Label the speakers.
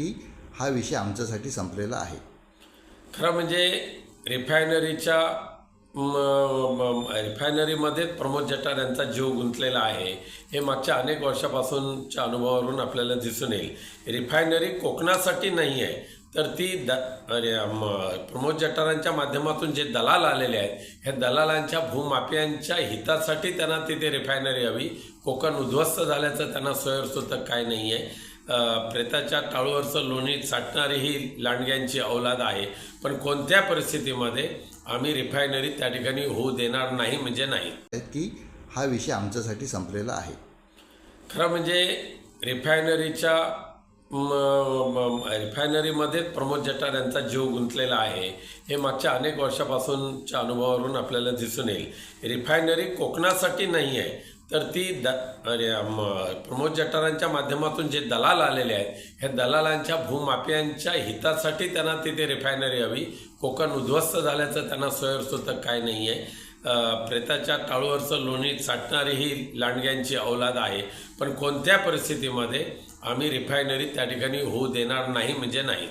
Speaker 1: की हा विषय आमच्यासाठी संपलेला आहे.
Speaker 2: खरं म्हणजे रिफायनरीच्या रिफायनरीमध्ये रिफायनरीमध्येच प्रमोद जठार यांचा जीव गुंतलेला आहे. हे मागच्या अनेक वर्षापासूनच्या अनुभवावरून आपल्याला दिसून येईल. रिफायनरी कोकणासाठी नाही आहे तर ती द प्रमोद जठारांच्या माध्यमातून जे दलाल आलेले आहेत ह्या दलालांच्या भूमाफियांच्या हितासाठी त्यांना तिथे रिफायनरी हवी. कोकण उद्ध्वस्त झाल्याचं त्यांना सोयरसुद्धा काय नाही आहे. प्रेताच्या टाळूवरचं लोणी चाटणारी ही लांडग्यांची औलाद आहे. पण कोणत्या परिस्थितीमध्ये आम्ही रिफायनरी त्या ठिकाणी होऊ देणार नाही म्हणजे नाही.
Speaker 1: की हा विषय आमच्यासाठी संपलेला आहे.
Speaker 2: खरं म्हणजे रिफायनरीच्या रिफायनरीमध्येच प्रमोद जठार यांचा जीव गुंतलेला आहे. हे मागच्या अनेक वर्षापासूनच्या अनुभवावरून आपल्याला दिसून येईल. रिफायनरी कोकणासाठी नाही आहे तर ती द प्रमोद जठारांच्या माध्यमातून जे दलाल आलेले आहेत ह्या दलालांच्या भूमाफियांच्या हितासाठी त्यांना तिथे रिफायनरी हवी. कोकण उद्ध्वस्त झाल्याचं त्यांना सोयरसुद्धा काय नाही आहे. प्रेताच्या टाळूवरचं लोणी चाटणारी ही लांडग्यांची औलाद आहे. पण कोणत्या परिस्थितीमध्ये आम्ही रिफायनरी त्या ठिकाणी होऊ देणार नाही म्हणजे नाही.